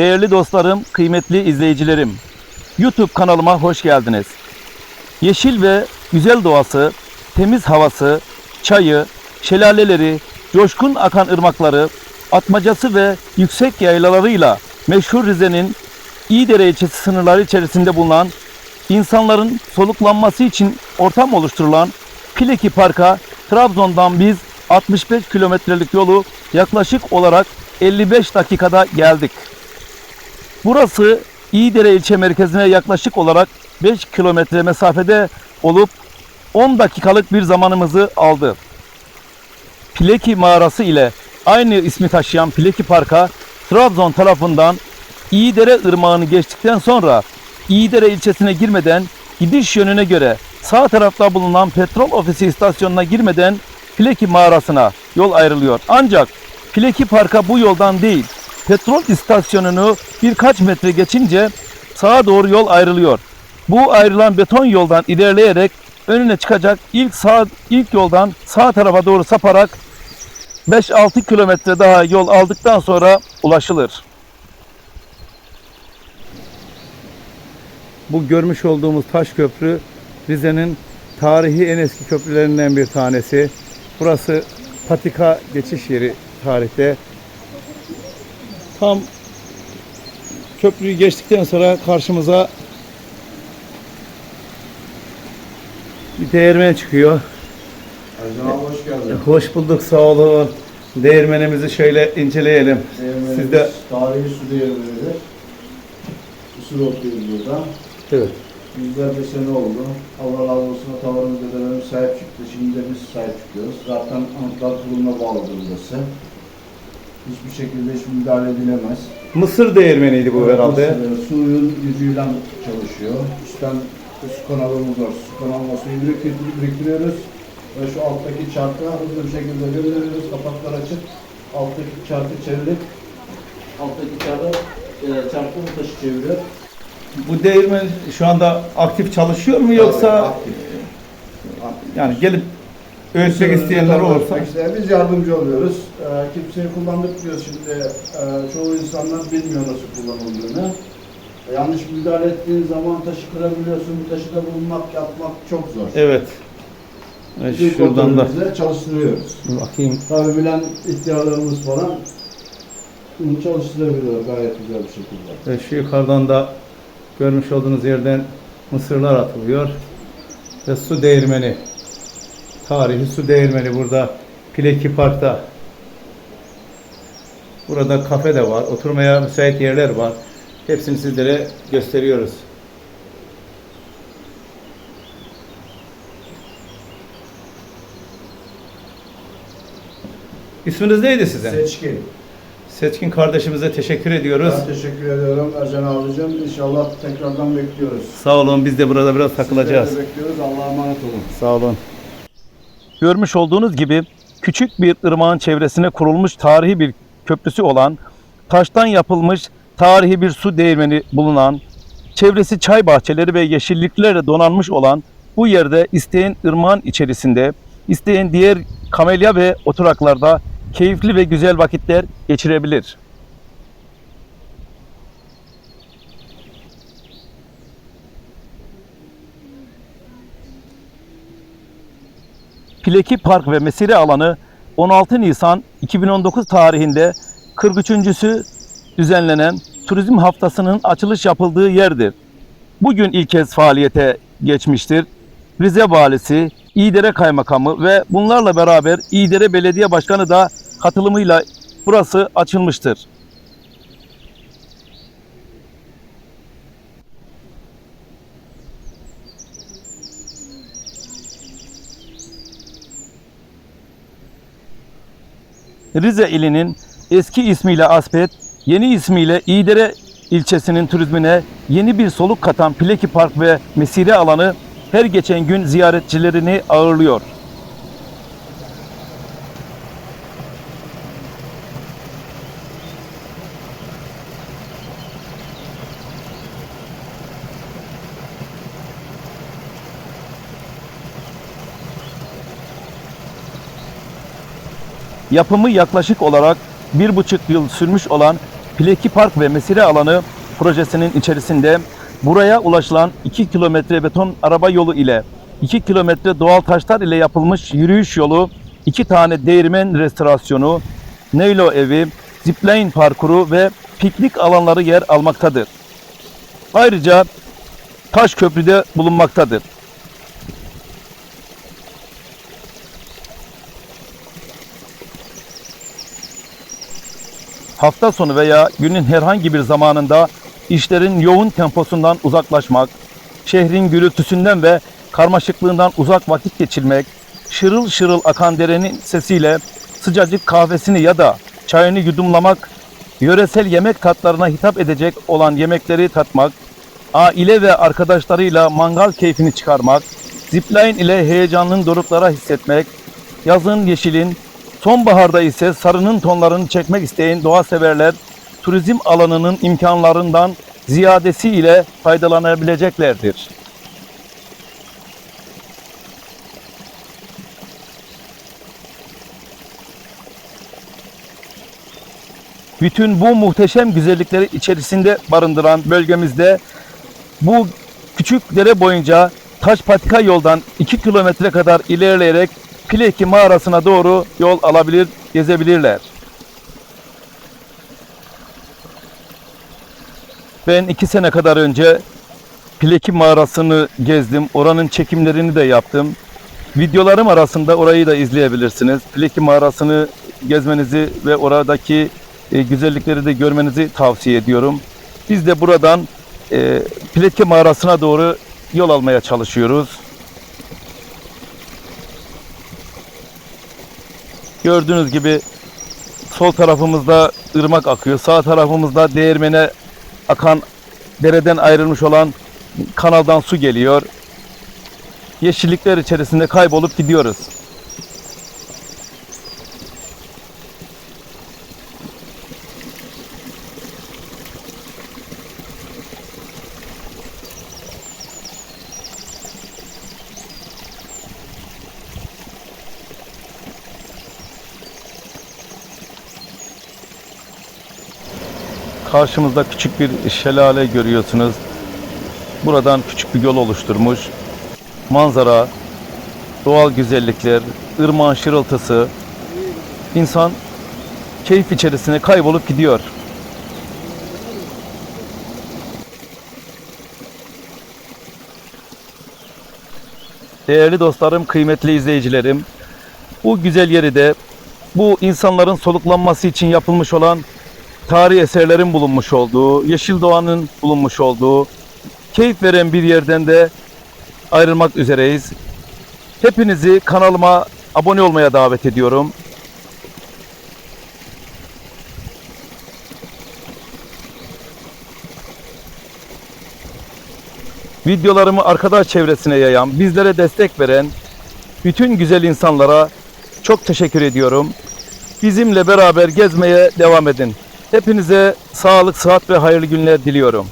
Değerli dostlarım, kıymetli izleyicilerim. YouTube kanalıma hoş geldiniz. Yeşil ve güzel doğası, temiz havası, çayı, şelaleleri, coşkun akan ırmakları, atmacası ve yüksek yaylalarıyla meşhur Rize'nin İyidere ilçesi sınırları içerisinde bulunan insanların soluklanması için ortam oluşturulan Pileki Park'a Trabzon'dan biz 65 kilometrelik yolu yaklaşık olarak 55 dakikada geldik. Burası İyidere ilçe merkezine yaklaşık olarak 5 kilometre mesafede olup 10 dakikalık bir zamanımızı aldı. Pileki mağarası ile aynı ismi taşıyan Pileki Park'a Trabzon tarafından İyidere Irmağı'nı geçtikten sonra İyidere ilçesine girmeden gidiş yönüne göre sağ tarafta bulunan petrol ofisi istasyonuna girmeden Pileki mağarasına yol ayrılıyor. Ancak Pileki Park'a bu yoldan değil, petrol istasyonunu birkaç metre geçince sağa doğru yol ayrılıyor. Bu ayrılan beton yoldan ilerleyerek önüne çıkacak ilk sağ ilk yoldan sağ tarafa doğru saparak 5-6 kilometre daha yol aldıktan sonra ulaşılır. Bu görmüş olduğumuz taş köprü Rize'nin tarihi en eski köprülerinden bir tanesi. Burası patika geçiş yeri tarihte. Tam köprüyü geçtikten sonra karşımıza bir değirmen çıkıyor. Ercan abi hoş geldin. Hoş bulduk sağ olun. Değirmenimizi şöyle inceleyelim. Siz de Tarihi su değerleridir. Usul oturuyoruz burada. evet. Yüzlerce sene oldu. Allah razı olsun atalarımız dedelerimiz sahip çıktı. Şimdi de biz sahip çıkıyoruz. Zaten Anıtlar Kurulu'na bağlıdır burası. Hiçbir şekilde hiç müdahale edilemez. Mısır değirmeniydi bu herhalde. Mısır, Suyun gücüyle çalışıyor. Üstten su kanalımız var. Su kanalına suyu biriktir- biriktiriyoruz. Ve şu alttaki çarka hızlı bir şekilde gönderiyoruz. Kapaklar açık. Alttaki çarkı çevirip alttaki çarkı e, çarkı taşı çeviriyor. Bu değirmen şu anda aktif çalışıyor mu yoksa Aktif. yani gelip ölçmek isteyenler Tabii, olursa Biz yardımcı oluyoruz. Ee, kimseyi kullandık diyoruz şimdi. Ee, çoğu insanlar bilmiyor nasıl kullanıldığını. Ee, yanlış müdahale ettiğin zaman taşı kırabiliyorsun. Bu taşı da bulmak, yapmak çok zor. evet. Evet, İlk şuradan da çalıştırıyoruz. bakayım. Tabii bilen ihtiyarlarımız falan bunu çalıştırabiliyor gayet güzel bir şekilde. Evet, şu yukarıdan da görmüş olduğunuz yerden mısırlar atılıyor. Ve su değirmeni. Tarihi su değirmeni burada Pileki Park'ta. Burada kafe de var. Oturmaya müsait yerler var. Hepsini sizlere gösteriyoruz. İsminiz neydi sizin? Seçkin. Seçkin kardeşimize teşekkür ediyoruz. Ben teşekkür ediyorum Ercan abicim. İnşallah tekrardan bekliyoruz. Sağ olun biz de burada biraz takılacağız. Sizleri de bekliyoruz. Allah'a emanet olun. Sağ olun. Görmüş olduğunuz gibi küçük bir ırmağın çevresine kurulmuş tarihi bir köprüsü olan, taştan yapılmış tarihi bir su değirmeni bulunan, çevresi çay bahçeleri ve yeşilliklerle donanmış olan bu yerde isteyen ırmağın içerisinde, isteyen diğer kamelya ve oturaklarda keyifli ve güzel vakitler geçirebilir. Pileki Park ve Mesire alanı 16 Nisan 2019 tarihinde 43.sü düzenlenen turizm haftasının açılış yapıldığı yerdir. Bugün ilk kez faaliyete geçmiştir. Rize Valisi, İdere Kaymakamı ve bunlarla beraber İdere Belediye Başkanı da katılımıyla burası açılmıştır. Rize ilinin eski ismiyle Aspet, yeni ismiyle İdere ilçesinin turizmine yeni bir soluk katan Pileki Park ve Mesire alanı her geçen gün ziyaretçilerini ağırlıyor. Yapımı yaklaşık olarak bir buçuk yıl sürmüş olan Pileki Park ve Mesire Alanı projesinin içerisinde buraya ulaşılan 2 kilometre beton araba yolu ile 2 kilometre doğal taşlar ile yapılmış yürüyüş yolu, 2 tane değirmen restorasyonu, Neylo evi, zipline parkuru ve piknik alanları yer almaktadır. Ayrıca Taş Köprü'de bulunmaktadır. Hafta sonu veya günün herhangi bir zamanında işlerin yoğun temposundan uzaklaşmak, şehrin gürültüsünden ve karmaşıklığından uzak vakit geçirmek, şırıl şırıl akan derenin sesiyle sıcacık kahvesini ya da çayını yudumlamak, yöresel yemek tatlarına hitap edecek olan yemekleri tatmak, aile ve arkadaşlarıyla mangal keyfini çıkarmak, zipline ile heyecanlı doruklara hissetmek, yazın yeşilin, sonbaharda ise sarının tonlarını çekmek isteyen doğa severler turizm alanının imkanlarından ziyadesiyle faydalanabileceklerdir. Bütün bu muhteşem güzellikleri içerisinde barındıran bölgemizde bu küçük dere boyunca taş patika yoldan 2 kilometre kadar ilerleyerek Pileki mağarasına doğru yol alabilir, gezebilirler. Ben iki sene kadar önce Pileki mağarasını gezdim. Oranın çekimlerini de yaptım. Videolarım arasında orayı da izleyebilirsiniz. Pileki mağarasını gezmenizi ve oradaki e, güzellikleri de görmenizi tavsiye ediyorum. Biz de buradan e, mağarasına doğru yol almaya çalışıyoruz. Gördüğünüz gibi sol tarafımızda ırmak akıyor. Sağ tarafımızda değirmene akan dereden ayrılmış olan kanaldan su geliyor. Yeşillikler içerisinde kaybolup gidiyoruz. Karşımızda küçük bir şelale görüyorsunuz. Buradan küçük bir yol oluşturmuş. Manzara, doğal güzellikler, ırmağın şırıltısı. İnsan keyif içerisine kaybolup gidiyor. Değerli dostlarım, kıymetli izleyicilerim, bu güzel yeri de bu insanların soluklanması için yapılmış olan tarihi eserlerin bulunmuş olduğu, yeşil doğanın bulunmuş olduğu, keyif veren bir yerden de ayrılmak üzereyiz. Hepinizi kanalıma abone olmaya davet ediyorum. Videolarımı arkadaş çevresine yayan, bizlere destek veren bütün güzel insanlara çok teşekkür ediyorum. Bizimle beraber gezmeye devam edin. Hepinize sağlık, sıhhat ve hayırlı günler diliyorum.